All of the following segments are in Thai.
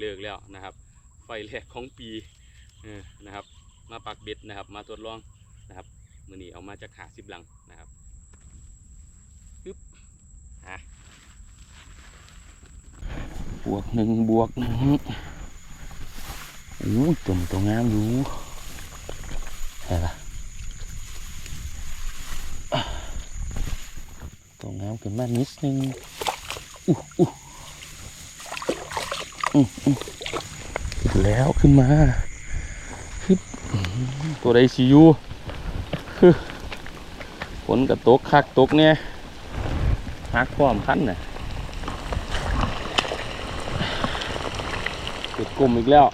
เลิกแล้วนะครับ ไฟแรกของปีนะครับ มาปักเบ็ดนะครับ มาทดลองนะครับมือนี้เอามาจากหาสิบหลังนะครับปึ๊บอะบวกหนึ่งบวกหนึ่งโอ้ยตุ่มตัวงามอยู่ใช่ปะอะตัวงามขึ้นมานิดนึงอู้อู้ แล้วขึ้นมาฮึบตัวใดสิอยูฮึฝนกระตกคักตกเนี่ยหักความพันน่ะติดกลุ่มอีกแล้ว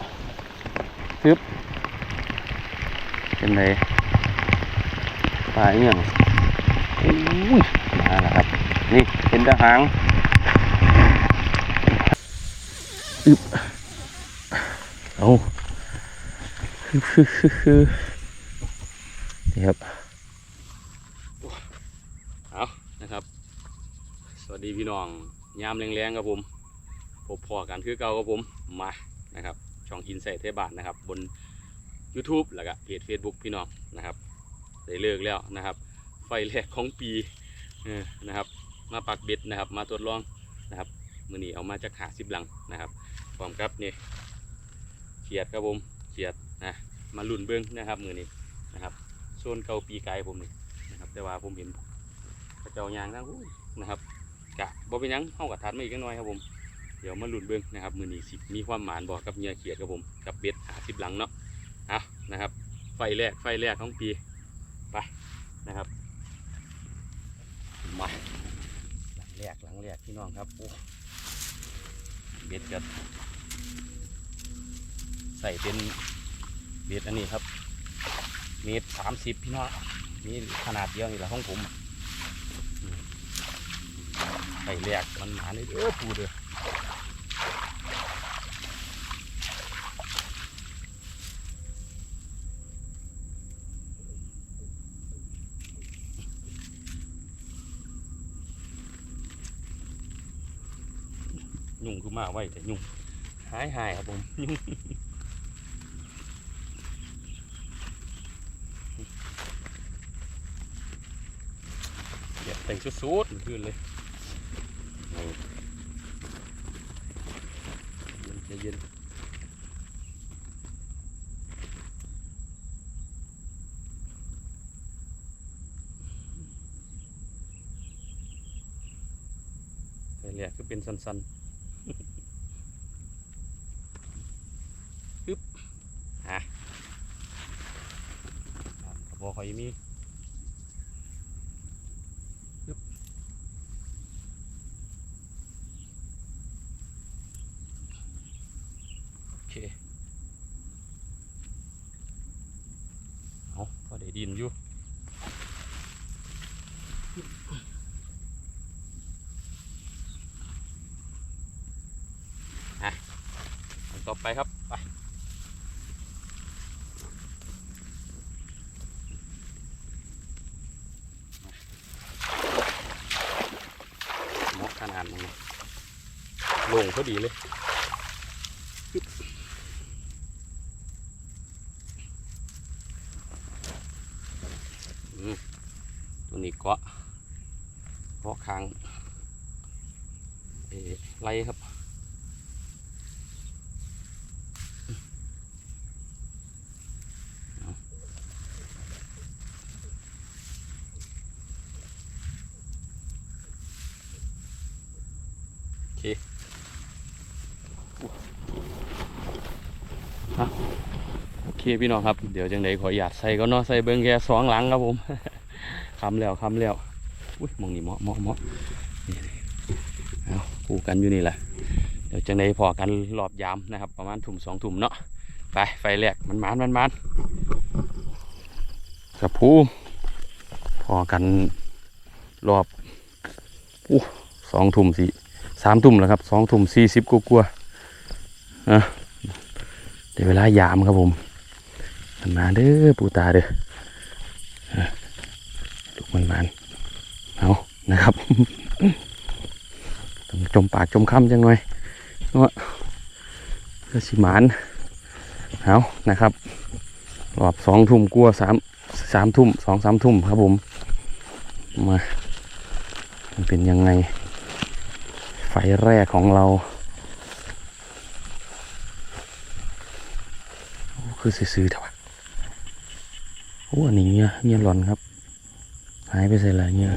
ฮึบเป็นไงปลาเงี้ยอุ้ยมาแล้วครับ นี่เป็นตะหาง อึบเอาฮึฮึฮึฮึนี่ครับเอานะครับ สวัสดีพี่น้อง ยามแรงๆครับผมพบพอกันคือเก่าครับผม มา นะครับ ช่องอินไซต์เทบานนะครับ บน YouTube แล้วก็เพจ Facebook พี่น้องนะครับ ได้เลิกแล้วนะครับ ไฟแรกของปีเออนะครับ มาปักเบ็ดนะครับ มาทดลองนะครับ มือนี้เอามาจากหาสิบลังนะครับ ร้อมกับนี่เขียดครับผมเขียดนะมาลุ่นเบิ้งนะครับมือนี้นะครับโซนเกาปีไกลผมนี่นะครับ แต่ว่าผมเห็นพระเจ้ายางทั้งหู้นะครับกะบ่เป็นยังเข้ากับทัดมาอีกน้อยครับผมเดี๋ยวมาลุ่นเบิ้งนะครับมือนี้สิมีความหมานบอกกับเงียเขียดครับผมกับเบ็ดหาสิบหลังเนาะเอานะครับ ไฟแรกไฟแรกของปีไปนะครับมาหลังแรกหลังแรกพี่น้องครับโอ้เบ็ดกับ ใส่เป็นเบ็ดอันนี้ครับ เมตรสามสิบพี่น้องนี่ขนาดเดียวนี่แหละของผมใส่แรกมันหนาเลยเด้อปูเด้อยุ่งคือมาไว้แต่ยุ่ง หายหายครับผมเดี๋ยวแต่งสุดๆขึ้นเลยนี่เย็นใจเย็นแต่แหลกก็เป็นสันๆ ปึ๊บอะ อะกระบอกหอยมีโอเคเอาพอได้ดินอยู่ อะอันต่อไปครับ ไป เหมาะขนาดนี้ ลงพอดีเลยตัวนี้เกาะเกาะคางเออไรครับเอาโอเคอุ๊ยฮะโอเค พี่น้องครับ เดี๋ยวจังไดขออยาตใส่ก็เนาะใส่เบิ้งแค่สองหลังครับผมคำแล้วคำแล้วอุ้ยมองนี่เหมาะเหมาะเหมาะนี่ๆเอาคู่กันอยู่นี่แหละเดี๋ยวจังไดพอกันรอบยามนะครับ ประมาณทุ่มสองทุ่มเนาะไปไฟแรกมันมันมันมันกับผูพอกันรอบอู้สองทุ่มสี่สามทุ่มแล้วครับสองทุ่มสี่สิบกลัวาๆอะเดี๋ยวเวลายามครับผม มันมาเด้อปูตาเด้อลูกมันมันเอานะครับต้องจมปากจมคำจังหน่อยเนาะก็สิหมานเอานะครับรอบสองทุ่มกลัวสามสามทุ่มสองสามทุ่มครับผมมามันเป็นยังไง ไฟแรกของเรา คือซื้อๆเถอะ โอ้อันนี้เนี่ยเนี่ยหลอนครับ หายไปใส่ละเนี่ย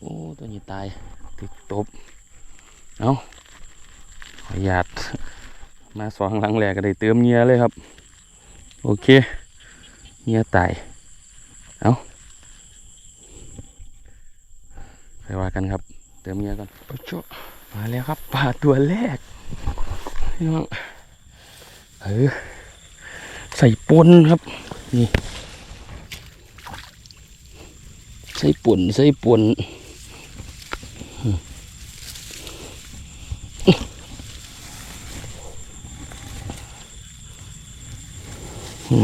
โอ้ตัวนี้ตายติดตบเอาขออนุญาตมาสองหลังแรกก็ได้เติมเงียเลยครับ โอเคเงียตายเอาไปว่ากันครับ เติมเงียก่อนโอ้โชมาแล้วครับปลาตัวแรกพี่น้องเออใส่ปนครับ นี่ ใส่ป่นใส่ป่น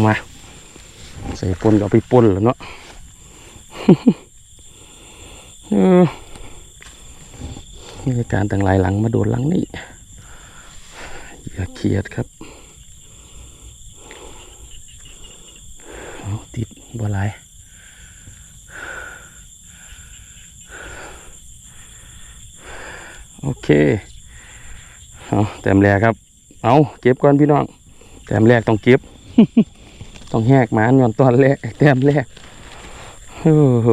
มาใส่ป่นก็เอาไปป่นแล้วเนาะเออมีการต่างหลายหลังมาโดนหลังนี่อย่าเครียดครับติดบัวลาย โอ เคเอาแต้มแรกครับ เอาเก็บก่อนพี่น้อง แต้มแรกต้องเก็บ ต้องแหกหมานย้อนตอนแรกแต้มแรกโอ้โห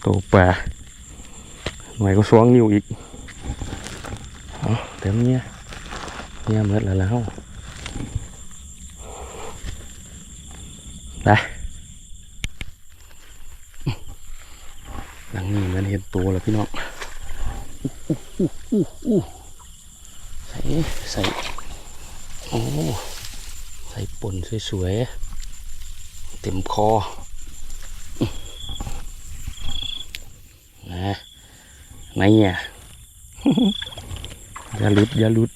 โตปลาหน่วยก็สวงนิ้วอีกเอาเต็มเนี้ยเนี่ยเมื่อแล้วแล้วไป หลัง นี้เหมันเห็นตัวแล้วพี่น้องใส่ใส่โอ้ใส่ปนสวยๆ เต็มคอนะไหนเนี่ยอย่าลุดอย่าลุด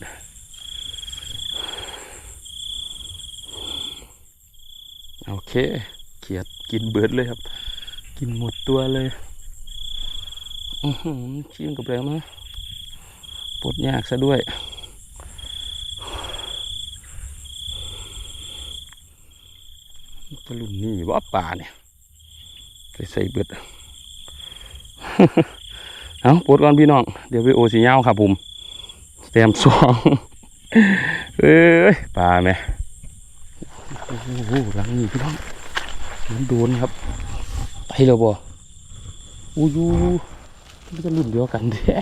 โอเคเขียดกินเบิดเลยครับ กินหมดตัวเลย ชิมกับแล้วนะปลดยากซะด้วยตะลุมนี่ว่าป่าเนี่ยใส่ใส่เบิดเอาปลดก่อนพี่น้อง เดี๋ยวไปโอสีเงาครับผมแต้มสองเอ้ยป่าไหมโอ้โหหลังนี้พี่น้องมันโดนครับไปแล้วบ่อู้ยู มันจะรุ่นเดียวกันแท้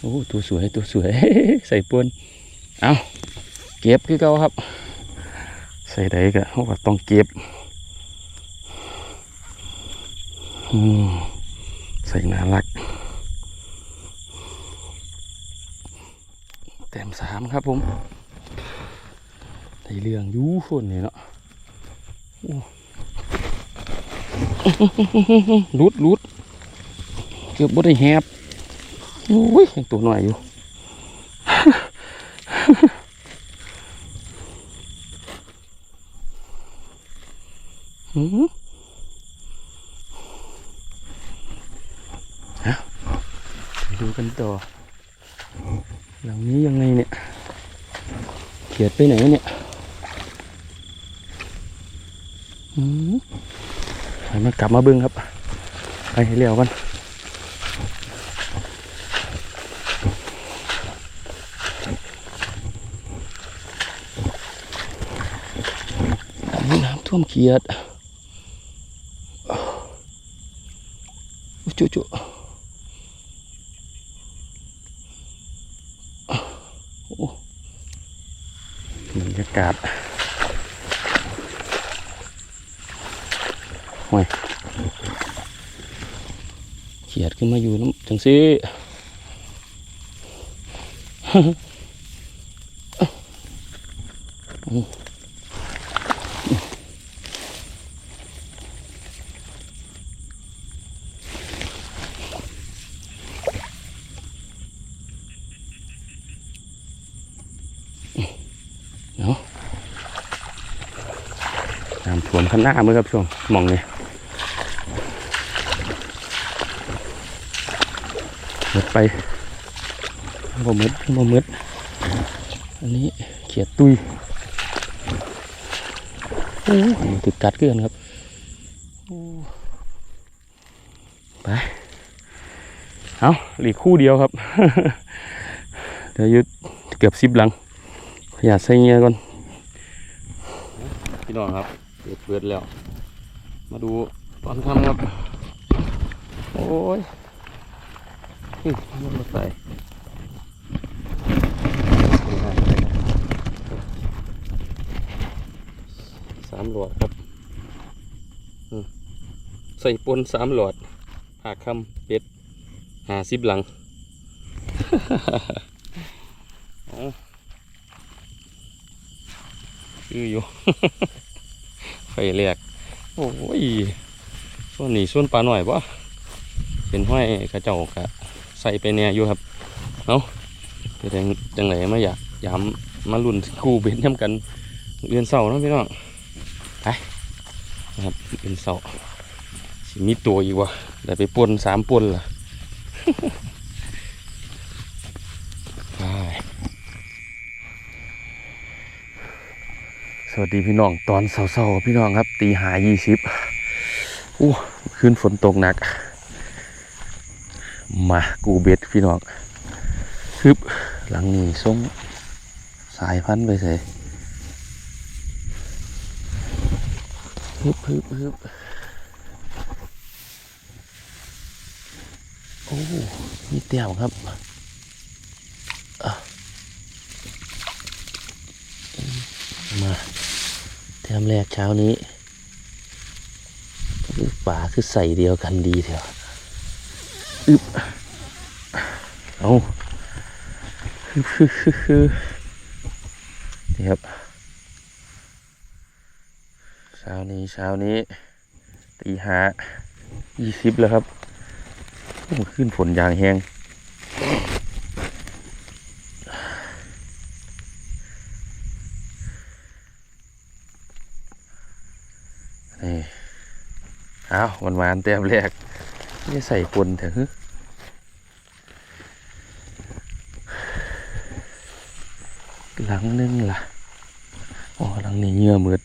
โอ้ตัวสวยตัวสวย ใส่ปนเอาเก็บคือเก่าครับ ใส่ได้ก็เขาก็ต้องเก็บใส่น่ารักแต้มสามครับผม ในเรื่องยูคนนี่เนาะลุดลุดเกือบบ่ได้แหบโอ้ยยังตัวหน่อยอยู่ อืมฮะไปดูกันต่อ หลังนี้ยังไงเนี่ย เขียดไปไหนเนี่ย อื มให้มันกลับมาเบิ้งครับ ไปให้เร็วกันน้ำท่วมเขียดจุจุโอ้บรรยากาศ ห่วยเขียดขึ้นมาอยู่น้ำจังสิน้ำท่วมข้างหน้ามือครับช่วงมองนี่ หมดไปบ่หมดบ่หมดอันนี้เขียดตุยโอ้อันนี้ติดกัดเกลือนครับโอ้ไปเอาหลีกคู่เดียวครับ เดี๋ยวอยุดเกือบสิบหลัง อยากใส่เงียก่อน พี่น้องครับเปิดเปิดแล้ว มาดูตอนทำครับ โอ้ย อืมมาใส่สามหลอดครับใส่ปนสามหลอดหาคำเป็ดหาสิบหลังเอาชื่ออยู่ ไฟแรกโอ้ยส่วนนี้ส่วนปลาหน่อยปะเป็นห้อยกระเจ้ากะ ใส่ไปเนี่ยอยู่ครับเอาเป็นจังจังไหนมาอยากยามมาลุ่นคู่เบ็ดน้ำกันเรียนเสาเนาะพี่น้องไปนะครับเรียนเสาสิมีตัวอีกวะได้ไปปนสามปนล่ะไปสวัสดีพี่น้องตอนเช้าๆพี่น้องครับตีหายี่สิบอู้ขึ้นฝนตกหนัก มากูเบ็ดพี่น้องฮึบหลังนี้ส่งสายพันธุ์ไปใส่ฮึบฮึบฮึบโอ้มีเตี่ยวครับมาแถมแรกเช้านี้ป่าคือใส่เดียวกันดีเถอะ อึบเอาฮึฮึฮึฮึนี่ครับเช้านี้เช้านี้ตีห้ายี่สิบแล้วครับขึ้นฝนยางแห้งนี่เอาวันวานๆเต็มแรก นี่ใส่ปนเถอะฮึหลังนึงล่ะอ๋อหลังนี้เงื่อมืด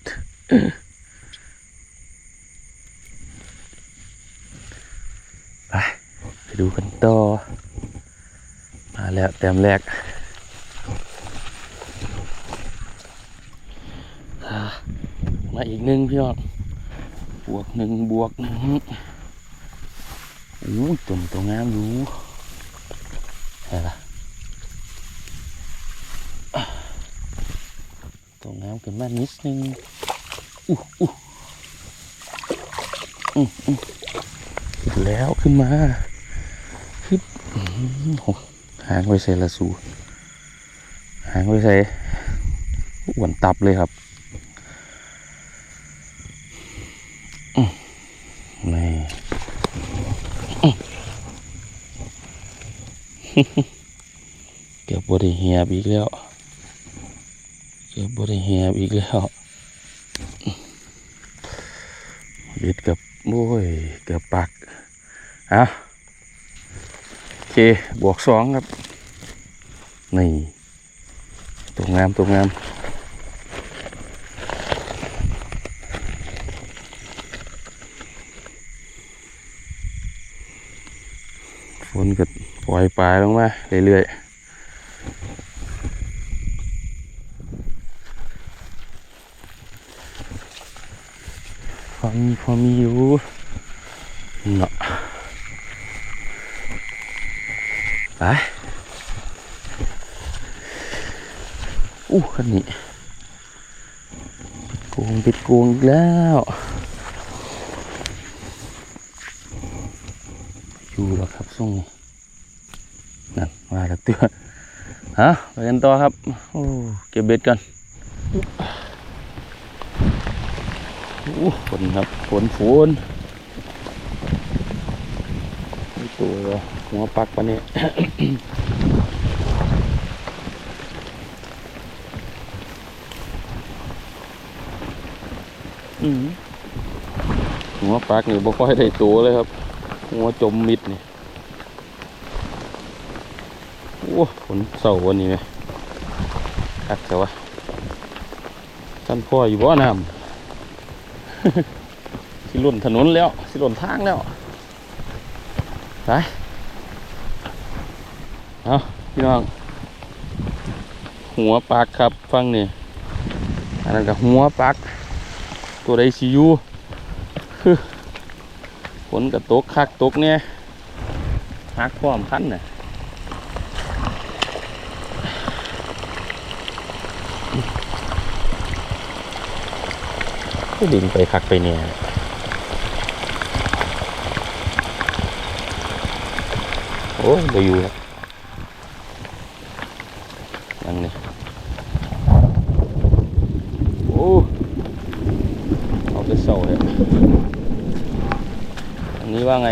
ไปไปดูกันต่อ มาแล้วเต็มแรกมาอีกหนึ่งพี่น้องบวกหนึ่งบวกหนึ่ง อู้ตุ่มตัวงามอยู่ใช่ละอะตัวงามขึ้นมานิดนึงอู้อู้อืมอืมขึ้นแล้วขึ้นมาขึ้นอื้อหือโหหางไว้ใส่ละสูหางไว้ใส่อ้วนตับเลยครับ เกือบบริเหียบอีกแล้ว เกือบบริเหียบอีกแล้วเบ็ดกับโอ้ยเกือบปักอะโอเค บวกสองครับ นี่ตัวงามตัวงามฝนก็ ปล่อยปลายลงมาเรื่อยๆพอมีพอมีอยู่เนาะไปอู้คันนี้ปิดโกงปิดโกงอีกแล้ว อยู่แล้วครับส่งนี่ นมาแล้วฮะไปกันต่อครับโอ้เก็บเบ็ดกันโอ้ฝนครับฝนฝนตัวหัวปักปะเนี่ยหัวปลากนี่บ่ค่อยได้ตัวเลยครับ หัวจมมิดนี่โอ้ฝนเศร้าวันนี้ไหมคักแต่ว่าท่านพ่ออยู่บ่อน้ำสิหล่นถนนแล้ว สิหล่นทางแล้วไปเอาพี่น้อง หัวปลากครับฟังนี่อันนั้นก็หัวปลากตัวใดสิอยู่ฝนก็ตกคักตกเนี่ยหักพร้อมคันน่ะ ดินไปคักไปเนี่ยโอ้ยไปอยู่ครับยังนี่โอ้เอาไปเสาเลยอันนี้ว่าไง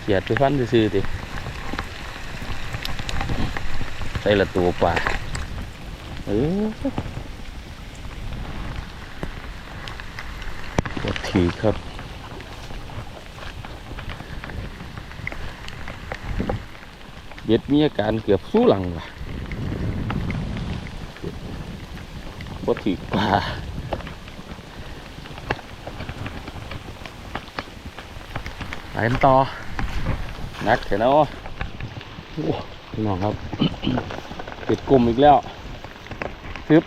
เขียดไปฟันซื่อๆติใส่ละตัวป่าเออ ปวดถีครับ เบ็ดมีอาการเกือบสู้หลังว่ะปวดถีป่าไปกันต่อ นักเถอะนะโอ้น้องครับ ติดกลุ่มอีกแล้วซึบ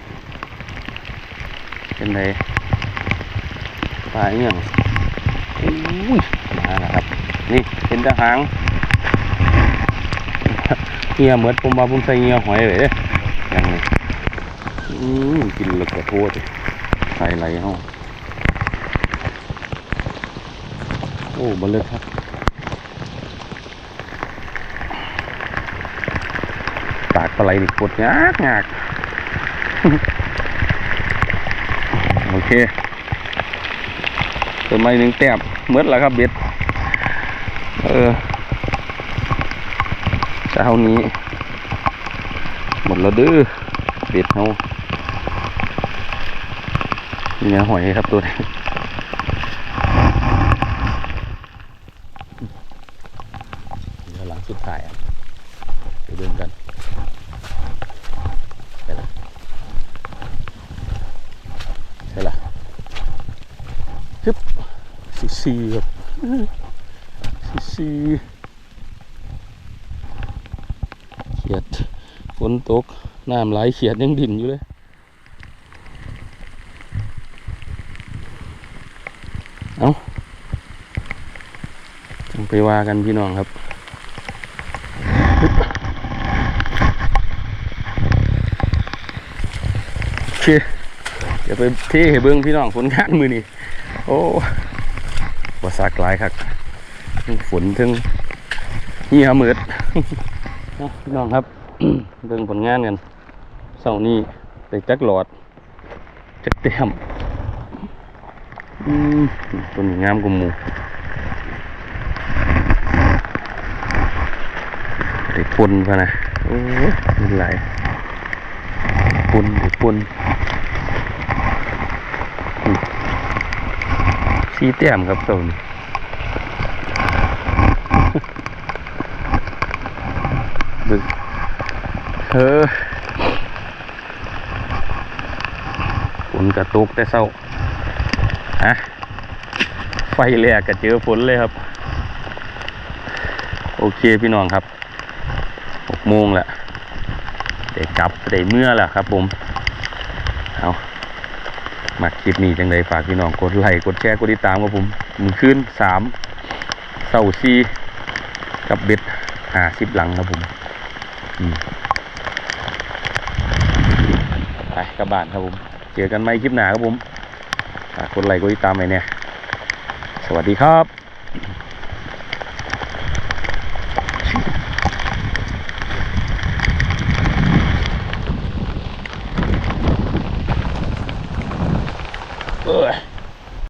เป็นไง ปลาเนี่ยงอุ้ยมาแล้วครับ นี่เป็นทหางเฮียเหมือนผมมาผมใส่เฮียหอยเลยเด้อย่างนี้อืมกินแล้วก็โทษใส่ไรห้องโอ้บันเลยครับปากปลาไหลนี่กดยากยากโอเค ตัวไม้หนึ่งแต้มเมื่อแล้วครับเบ็ด เออเช้านี้ หมดแล้วดื้อเบ็ดเขาเนี่ยหอยครับตัวนี้เดี๋ยวหลังสุดท้ายอะไปเดินกันใช่ละใช่ละฮึบ ซีซีครับซีซีเขียดฝนตก น้ำไหลเขียดยังดิ่นอยู่เลยเอาจังไปว่ากันพี่น้องครับโอเคเดี๋ยวไปเที่ให้เบิ้งพี่น้องผลงานมือนี่โอ้ บาสากลายครับทั้งฝนทั้งเหี่ยมืดน้องครับเบิ้งผลงานกันเสาร์นี้ได้จักหลอดจักเต็มอืมต้นนี้งามกว่าหมูได้ปนพะนะโอ้ยมีหลายปุ่นปุ่น สีแต้มครับตัวนี้บึกเออฝนกระตุกแต่เศร้าฮะไฟแรกก็เจอฝนเลยครับ โอเคพี่น้องครับหกโมงแล้วได้กลับได้เมื่อแล้วครับผมเอา มาคลิปนี้จังเลยฝากพี่น้องกดไลค์กดแชร์กดติดตามกับผมมือขึ้นสามเสาซีกับเบ็ดหาสิบหลังครับผมไปกลับบ้านครับผม เจอกันใหม่คลิปหน้าครับผมฝากกดไลค์กดติดตามไปเนี่ย สวัสดีครับ